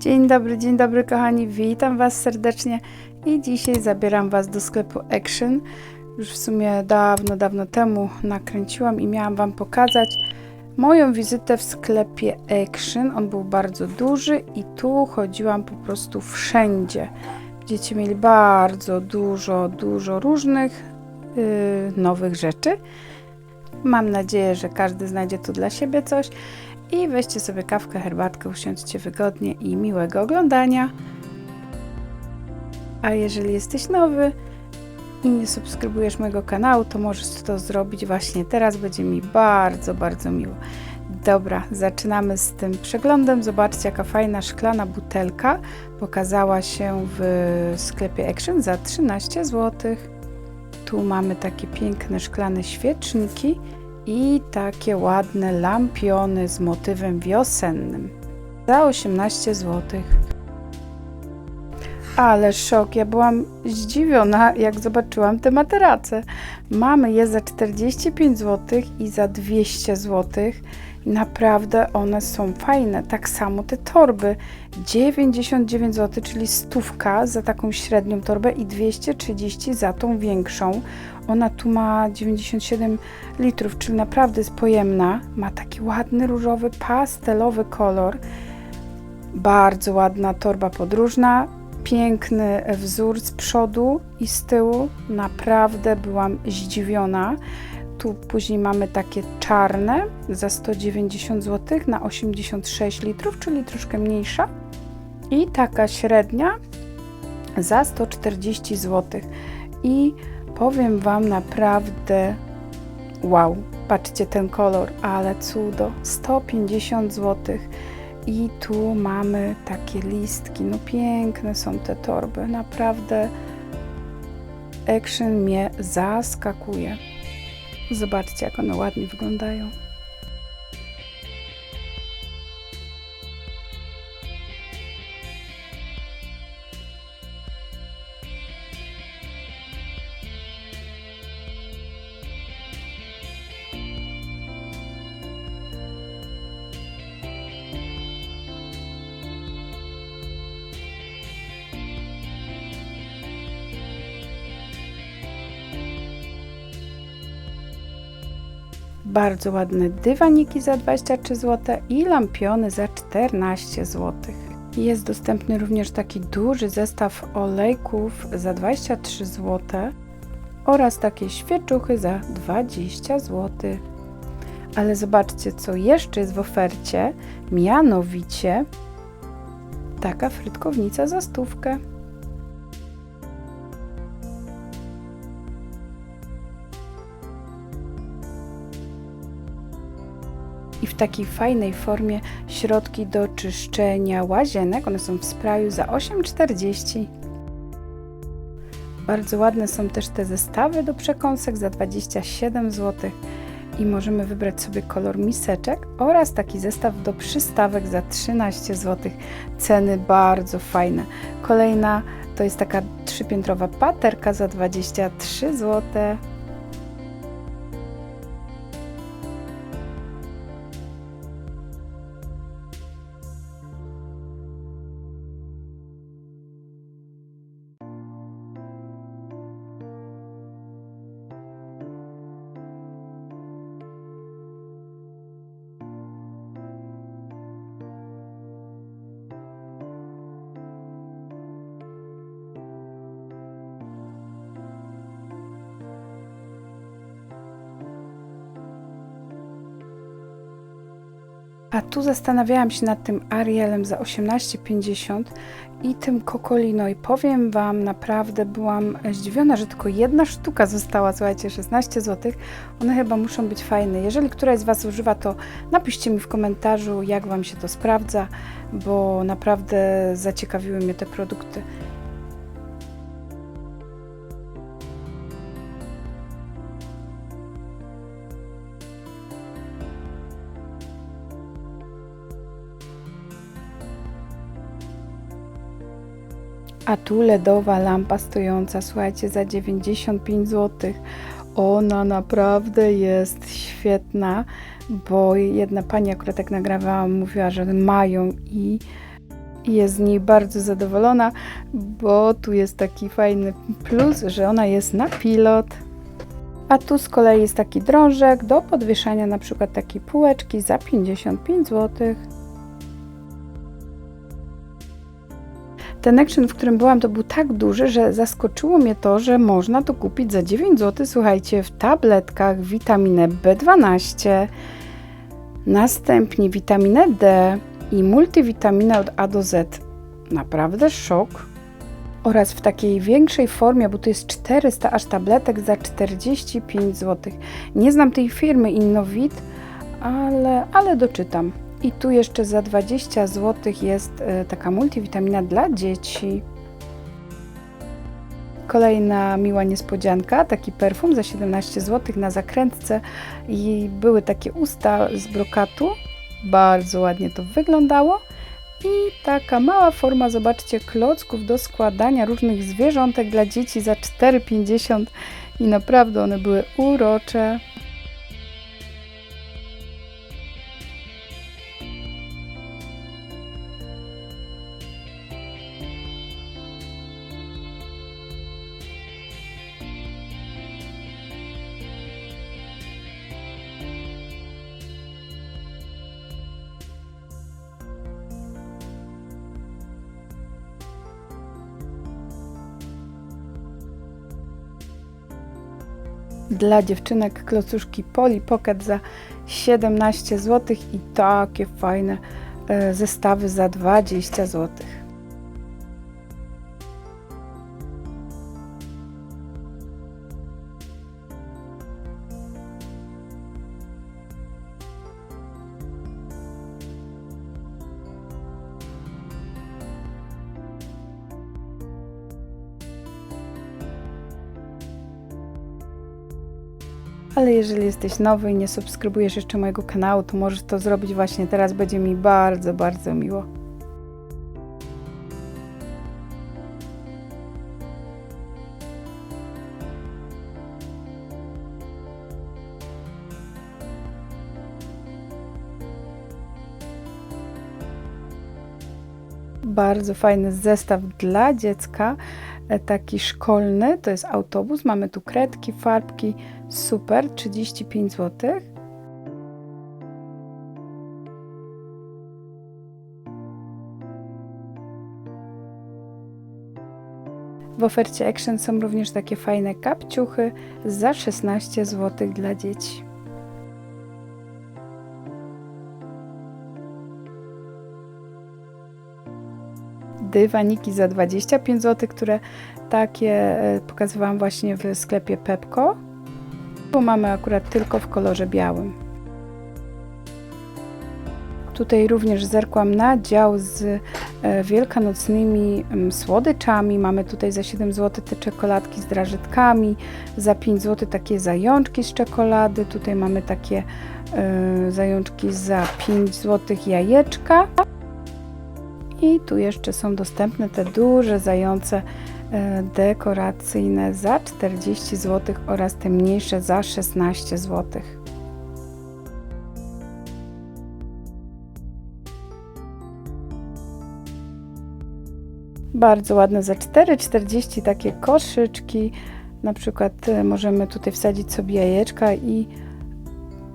Dzień dobry, dzień dobry kochani, witam Was serdecznie i dzisiaj zabieram Was do sklepu Action. Już w sumie dawno, dawno temu nakręciłam i miałam Wam pokazać moją wizytę w sklepie Action. On był bardzo duży i tu chodziłam po prostu wszędzie. Dzieci mieli bardzo dużo, dużo różnych yy, nowych rzeczy. Mam nadzieję, że każdy znajdzie tu dla siebie coś i weźcie sobie kawkę, herbatkę, usiądźcie wygodnie i miłego oglądania. A jeżeli jesteś nowy i nie subskrybujesz mojego kanału, to możesz to zrobić właśnie teraz. Będzie mi bardzo, bardzo miło. Dobra, zaczynamy z tym przeglądem. Zobaczcie, jaka fajna szklana butelka pokazała się w sklepie Action za 13 zł. Tu mamy takie piękne szklane świeczniki i takie ładne lampiony z motywem wiosennym za 18 zł. Ale szok, ja byłam zdziwiona, jak zobaczyłam te materace. Mamy je za 45 zł i za 200 zł. Naprawdę one są fajne. Tak samo te torby. 99 zł, czyli stówka za taką średnią torbę i 230 za tą większą. Ona tu ma 97 litrów, czyli naprawdę jest pojemna. Ma taki ładny różowy, pastelowy kolor. Bardzo ładna torba podróżna. Piękny wzór z przodu i z tyłu. Naprawdę byłam zdziwiona. Tu później mamy takie czarne za 190 zł na 86 litrów, czyli troszkę mniejsza. I taka średnia za 140 zł. I powiem Wam naprawdę wow, patrzcie ten kolor, ale cudo, 150 zł. I tu mamy takie listki, no piękne są te torby, naprawdę Action mnie zaskakuje. Zobaczcie, jak one ładnie wyglądają. Bardzo ładne dywaniki za 23 zł i lampiony za 14 zł. Jest dostępny również taki duży zestaw olejków za 23 zł oraz takie świeczuchy za 20 zł. Ale zobaczcie, co jeszcze jest w ofercie, mianowicie taka frytkownica za stówkę. W takiej fajnej formie środki do czyszczenia łazienek. One są w sprayu za 8,40. Bardzo ładne są też te zestawy do przekąsek za 27 zł i możemy wybrać sobie kolor miseczek oraz taki zestaw do przystawek za 13 zł. Ceny bardzo fajne. Kolejna to jest taka trzypiętrowa paterka za 23 zł. A tu zastanawiałam się nad tym Arielem za 18,50 i tym Kokolino i powiem Wam, naprawdę byłam zdziwiona, że tylko jedna sztuka została, słuchajcie, 16 zł. One chyba muszą być fajne. Jeżeli któraś z Was używa, to napiszcie mi w komentarzu, jak Wam się to sprawdza, bo naprawdę zaciekawiły mnie te produkty. A tu LEDowa lampa stojąca, słuchajcie, za 95 zł. Ona naprawdę jest świetna, bo jedna pani akurat jak nagrywałam mówiła, że mają i jest z niej bardzo zadowolona, bo tu jest taki fajny plus, że ona jest na pilot. A tu z kolei jest taki drążek do podwieszania na przykład takiej półeczki za 55 zł. Ten action, w którym byłam, to był tak duży, że zaskoczyło mnie to, że można to kupić za 9 zł. Słuchajcie, w tabletkach witaminę B12, następnie witaminę D i multivitaminę od A do Z. Naprawdę szok. Oraz w takiej większej formie, bo to jest 400 aż tabletek za 45 zł. Nie znam tej firmy Innovit, ale, ale doczytam. I tu jeszcze za 20 zł jest e, taka multivitamina dla dzieci. Kolejna miła niespodzianka, taki perfum za 17 zł na zakrętce i były takie usta z brokatu. Bardzo ładnie to wyglądało. I taka mała forma, zobaczcie, klocków do składania różnych zwierzątek dla dzieci za 4,50 i naprawdę one były urocze. Dla dziewczynek klocuszki Poli Pocket za 17 zł i takie fajne e, zestawy za 20 zł. Ale jeżeli jesteś nowy i nie subskrybujesz jeszcze mojego kanału, to możesz to zrobić właśnie teraz. Będzie mi bardzo, bardzo miło. Bardzo fajny zestaw dla dziecka, e, taki szkolny. To jest autobus. Mamy tu kredki, farbki. Super, 35 zł. W ofercie Action są również takie fajne kapciuchy za 16 zł dla dzieci. dywaniki za 25 zł, które takie e, pokazywałam właśnie w sklepie Pepko, bo mamy akurat tylko w kolorze białym. Tutaj również zerkłam na dział z e, wielkanocnymi mm, słodyczami. Mamy tutaj za 7 zł te czekoladki z drażetkami, za 5 zł takie zajączki z czekolady. Tutaj mamy takie y, zajączki za 5 zł jajeczka. I tu jeszcze są dostępne te duże zające e, dekoracyjne za 40 zł oraz te mniejsze za 16 zł. Bardzo ładne za 4,40 takie koszyczki. Na przykład e, możemy tutaj wsadzić sobie jajeczka i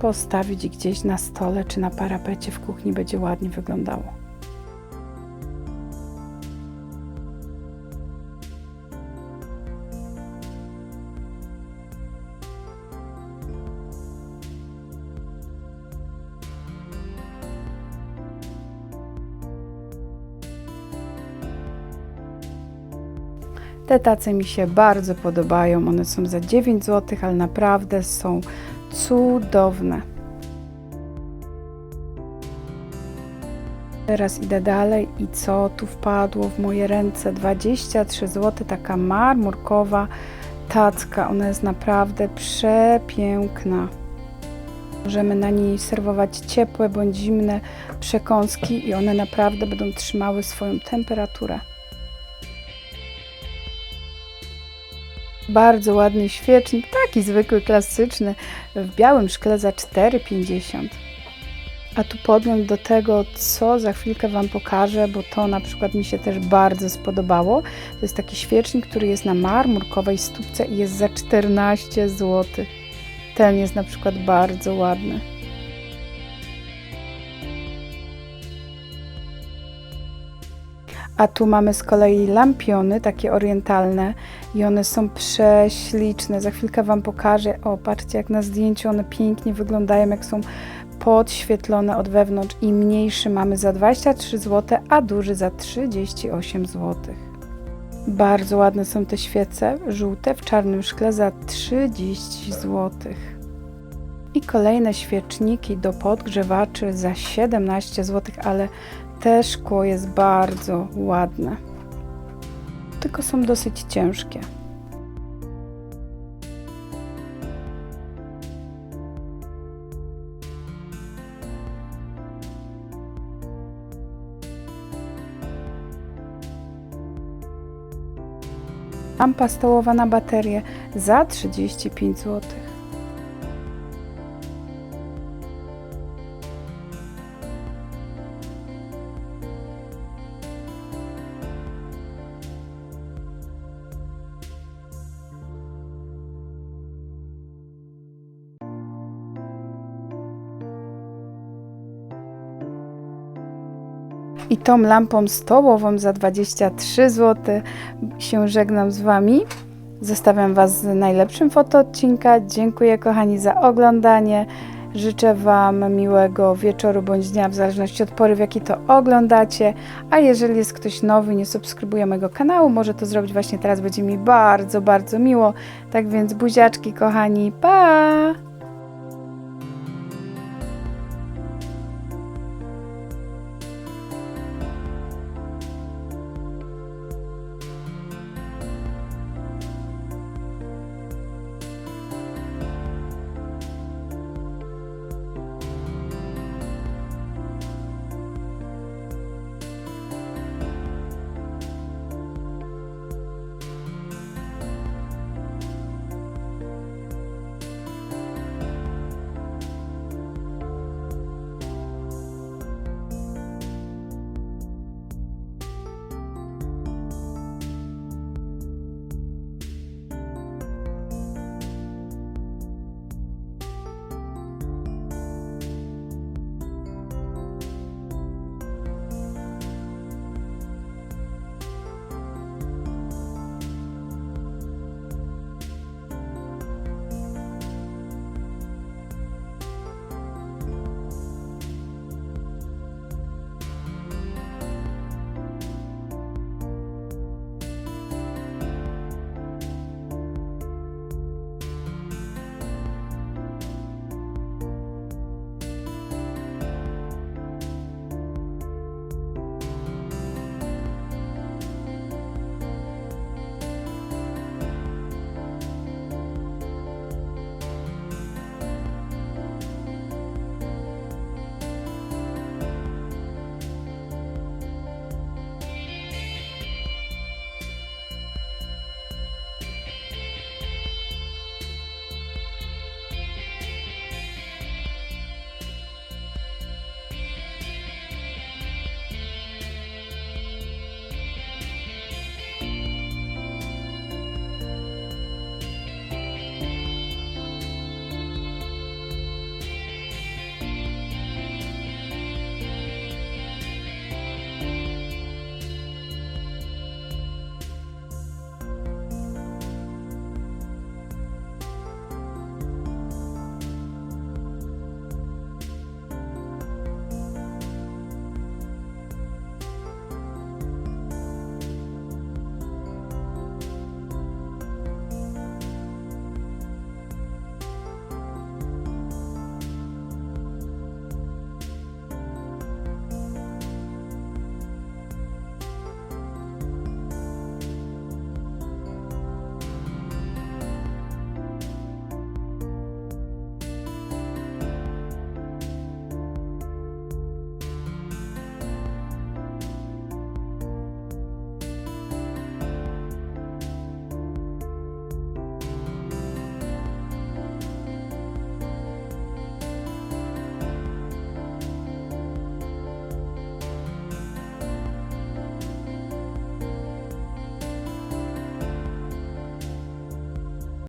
postawić gdzieś na stole czy na parapecie w kuchni będzie ładnie wyglądało. Te tace mi się bardzo podobają. One są za 9 zł, ale naprawdę są cudowne. Teraz idę dalej i co tu wpadło w moje ręce? 23 zł, taka marmurkowa tacka. Ona jest naprawdę przepiękna. Możemy na niej serwować ciepłe bądź zimne przekąski i one naprawdę będą trzymały swoją temperaturę. Bardzo ładny świecznik, taki zwykły, klasyczny, w białym szkle za 4,50. A tu podgląd do tego, co za chwilkę Wam pokażę, bo to na przykład mi się też bardzo spodobało. To jest taki świecznik, który jest na marmurkowej stópce i jest za 14 zł. Ten jest na przykład bardzo ładny. A tu mamy z kolei lampiony, takie orientalne i one są prześliczne. Za chwilkę Wam pokażę. O, patrzcie jak na zdjęciu one pięknie wyglądają, jak są podświetlone od wewnątrz i mniejszy mamy za 23 zł, a duży za 38 zł. Bardzo ładne są te świece, żółte w czarnym szkle za 30 zł. I kolejne świeczniki do podgrzewaczy za 17 zł, ale te szkło jest bardzo ładne. Tylko są dosyć ciężkie. Lampa stołowa na baterię za 35 zł. I tą lampą stołową za 23 zł się żegnam z Wami. Zostawiam Was z najlepszym foto odcinka. Dziękuję kochani za oglądanie. Życzę Wam miłego wieczoru bądź dnia, w zależności od pory, w jaki to oglądacie. A jeżeli jest ktoś nowy, nie subskrybuje mojego kanału, może to zrobić właśnie teraz, będzie mi bardzo, bardzo miło. Tak więc buziaczki kochani, pa!